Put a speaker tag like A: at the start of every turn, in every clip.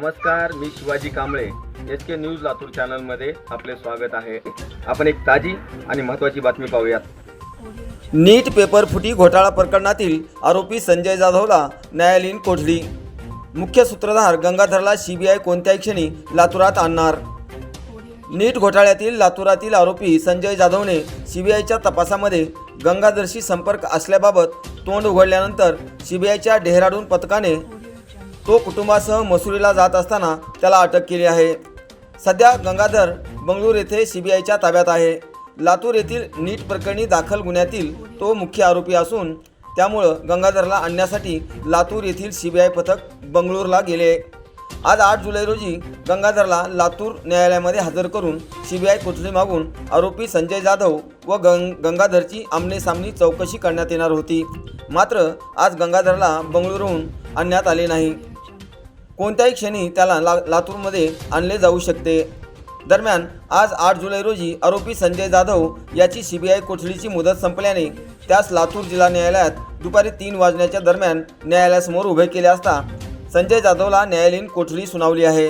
A: नमस्कार नीट Shivaji Kamble. H K news Latur चॅनलमध्ये आपले स्वागत आहे. आपण एक ताजी आणि महत्त्वाची बातमी पाहूयात.
B: नीट पेपर फुटी घोटाळा प्रकरणातील आरोपी संजय जाधवला न्यायालयीन कोठडी. मुख्य सूत्रधार गंगाधरला सीबीआय कोणत्याही क्षणी लातूरात आणणार. नीट घोटाळ्यातील लातूरातील आरोपी संजय जाधवने सीबीआयच्या तपासामध्ये गंगाधरशी संपर्क असल्याबाबत तोंड उघडल्यानंतर सीबीआयच्या डेहराडून पथकाने तो कुटुंबासह मसुरीला जात असताना त्याला अटक केली आहे. सध्या गंगाधर बंगळूर येथे सीबीआयच्या ताब्यात आहे. लातूर येथील नीट प्रकरणी दाखल गुन्ह्यातील तो मुख्य आरोपी असून त्यामुळं गंगाधरला आणण्यासाठी लातूर येथील सीबीआय पथक बंगळूरला गेले. आज आठ जुलै रोजी गंगाधरला लातूर न्यायालयामध्ये हजर करून सीबीआय कोठडी मागून आरोपी संजय जाधव व गंग गंगाधरची आमनेसामनी चौकशी करण्यात येणार होती. मात्र आज गंगाधरला बंगळुरूहून आणण्यात आले नाही. कोणत्याही क्षणी त्याला ला लातूरमध्ये आणले जाऊ शकते. दरम्यान आज आठ जुलै रोजी आरोपी संजय जाधव याची सीबीआय कोठडीची मुदत संपल्याने त्यास लातूर जिल्हा न्यायालयात दुपारी तीन वाजण्याच्या दरम्यान न्यायालयासमोर उभे केले असता संजय जाधवला न्यायालयीन कोठडी सुनावली आहे.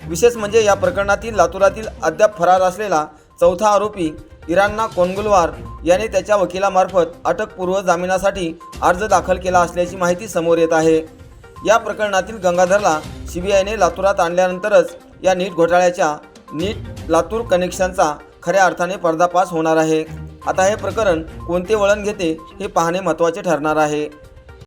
B: विशेष म्हणजे या प्रकरणातील लातूरातील अद्याप फरार असलेला चौथा आरोपी इराणना कोनगुलवार याने त्याच्या वकिलामार्फत अटकपूर्व जामिनासाठी अर्ज दाखल केला असल्याची माहिती समोर येत आहे. या प्रकरणातील गंगाधरला सीबीआयने लातूरात आणल्यानंतरच या नीट घोटाळ्याच्या नीट लातूर कनेक्शनचा खऱ्या अर्थाने पर्दापास होणार आहे. आता हे प्रकरण कोणते वळण घेते हे पाहणे महत्त्वाचे ठरणार आहे.